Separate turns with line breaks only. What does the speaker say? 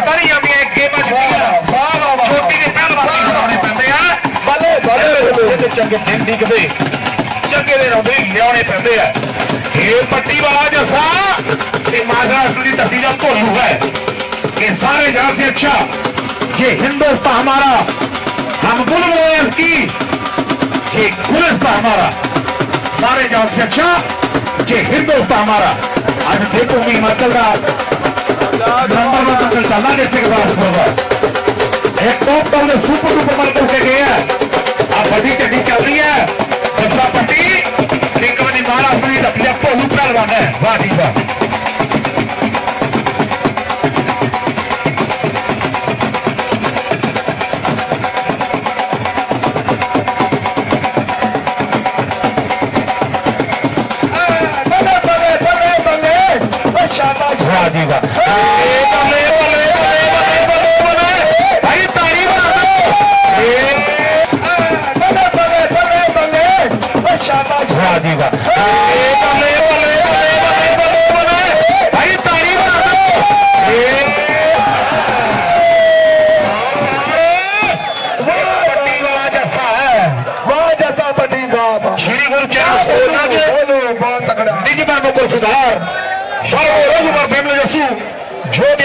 ਪਤਾ ਨਹੀਂ ਆਉਂਦੀਆਂ ਅੱਗੇ ਭੱਜਦੀਆਂ ਛੋਟੀ ਦੇ ਪਹਿਲ ਵਾਲੇ ਲਾਉਣੇ ਪੈਂਦੇ ਆ ਬੱਲੇ ਬੱਲੇ ਤੇ ਚੰਗੇ ਜਿੰਦੀ ਕਦੇ ਚੰਗੇ ਦੇ ਰੌਂਦੇ ਲਿਆਉਣੇ ਪੈਂਦੇ ਆ ਇਹ ਪੱਟੀ ਵਾਲਾ ਜੱਸਾ ਤੇ ਮਹਾਰਾਸ਼ਟਰ ਦੀ ਧਰਤੀ ਦਾ ਧੋਲੂ ਹੈ ये सारे जहाँ से अच्छा ये हिंदुस्तान हमारा हम गुल की ये गुलिस्तान हमारा सारे जहाँ से अच्छा ये हिंदुस्तान हमारा आज देखूँगी हिमाचल का ಚಾನಲ್ ತಲ್ಲಾಡಿ एक टॉप पर तो सुपर डुपर मार करके गया अब बड़ी चढ़ी चल रही है। जैसा पट्टी लेकिन मैंने मारा अपनी अपने आप को है वाह जी जी वाह।
लगेगा
श्री गुरु
बहुत तकड़ा
निजी सुधार सर्व रघुवर प्रेम जसू जो